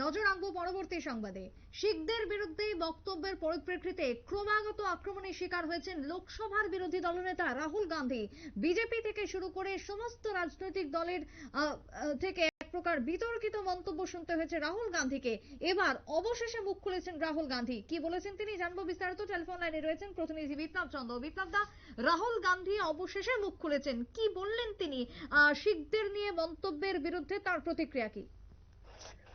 নজর রাখব পরবর্তী সংবাদে। শিখদের বিরুদ্ধে বক্তব্যের পরিপ্রেক্ষিতে ক্রমাগত আক্রমণের শিকার হয়েছেন লোকসভার বিরোধী দলনেতা রাহুল গান্ধী। বিজেপি থেকে শুরু করে সমস্ত রাজনৈতিক দলের থেকে এক প্রকার বিতর্কিত মন্তব্য শুনতে হয়েছে রাহুল গান্ধীকে। এবার অবশেষে মুখ খুলেছেন রাহুল গান্ধী। কি বলেছেন তিনি জানব বিস্তারিত। টেলিফোন লাইনে রয়েছেন প্রতিনিধি বিপ্লব চন্দ্র। বিপ্লব দা, রাহুল গান্ধী অবশেষে মুখ খুলেছেন। কি বললেন তিনি? শিখদের নিয়ে মন্তব্যের বিরুদ্ধে তার প্রতিক্রিয়া কি?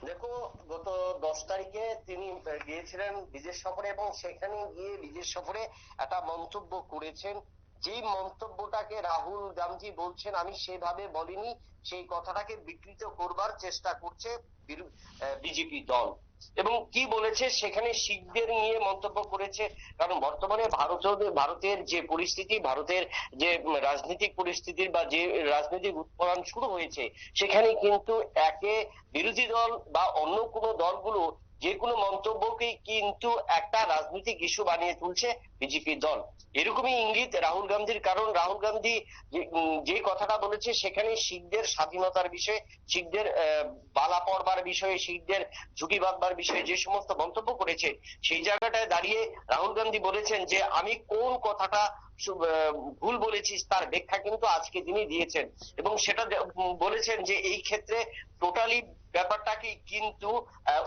দেখো, গত দশ তারিখে তিনি গিয়েছিলেন বিদেশ সফরে এবং সেখানে গিয়ে বিদেশ সফরে একটা মন্তব্য করেছেন। যেই মন্তব্যটাকে রাহুল গান্ধী বলছেন, আমি সেভাবে বলিনি, সেই কথাটাকে বিকৃত করবার চেষ্টা করছে বিজেপি দল। এবং কি বলেছে সেখানে শিখদের নিয়ে মন্তব্য করেছে। কারণ বর্তমানে ভারত ভারতের যে পরিস্থিতি, ভারতের যে রাজনৈতিক পরিস্থিতির বা যে রাজনৈতিক উৎপাদন শুরু হয়েছে, সেখানে কিন্তু একে বিরোধী দল বা অন্য কোনো দলগুলো যে কোনো মন্তব্যকেই কিন্তু একটা রাজনৈতিক ইস্যু বানিয়ে তুলছে বিজেপি দল। এরকমই ইঙ্গিত রাহুল গান্ধীর, কারণ রাহুল গান্ধী যে- কথাটা বলেছে সেখানে শিখদের স্বাধীনতার বিষয়ে, শিখদের বালা পড়বার বিষয়ে, শিখদের ঝুঁকি বাঁধবার বিষয়ে যে সমস্ত মন্তব্য করেছে, সেই জায়গাটায় দাঁড়িয়ে রাহুল গান্ধী বলেছেন যে, আমি কোন কথাটা ভুল বলেছিস, তার ব্যাখ্যা কিন্তু আজকে তিনি দিয়েছেন। এবং সেটা বলেছেন যে এই ক্ষেত্রে টোটালি ব্যাপারটাকে কিন্তু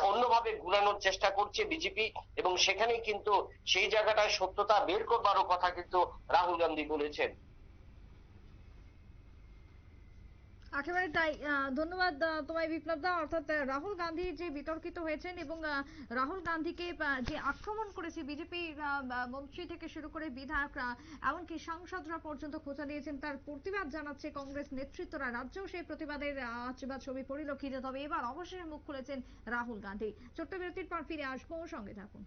অন্যভাবে ঘুরানোর চেষ্টা করছে বিজেপি এবং সেখানে কিন্তু সেই জায়গাটায় সত্যতা বের করবারও কথা কিন্তু রাহুল গান্ধী বলেছেন। একেবারে তাই। ধন্যবাদ তোমায় বিপ্লব দা অর্থাৎ রাহুল গান্ধী যে বিতর্কিত হয়েছেন এবং রাহুল গান্ধীকে যে আক্রমণ করেছে বিজেপি মন্ত্রী থেকে শুরু করে বিধায়করা এমনকি সাংসদরা পর্যন্ত খোঁচা দিয়েছেন, তার প্রতিবাদ জানাচ্ছে কংগ্রেস নেতৃত্বরা। রাজ্যেও সেই প্রতিবাদের বা ছবি পরিলক্ষিত তবে এবার অবশেষে মুখ খুলেছেন রাহুল গান্ধী। ছোট্ট বিরতির পর ফিরে আসব। সঙ্গে থাকুন।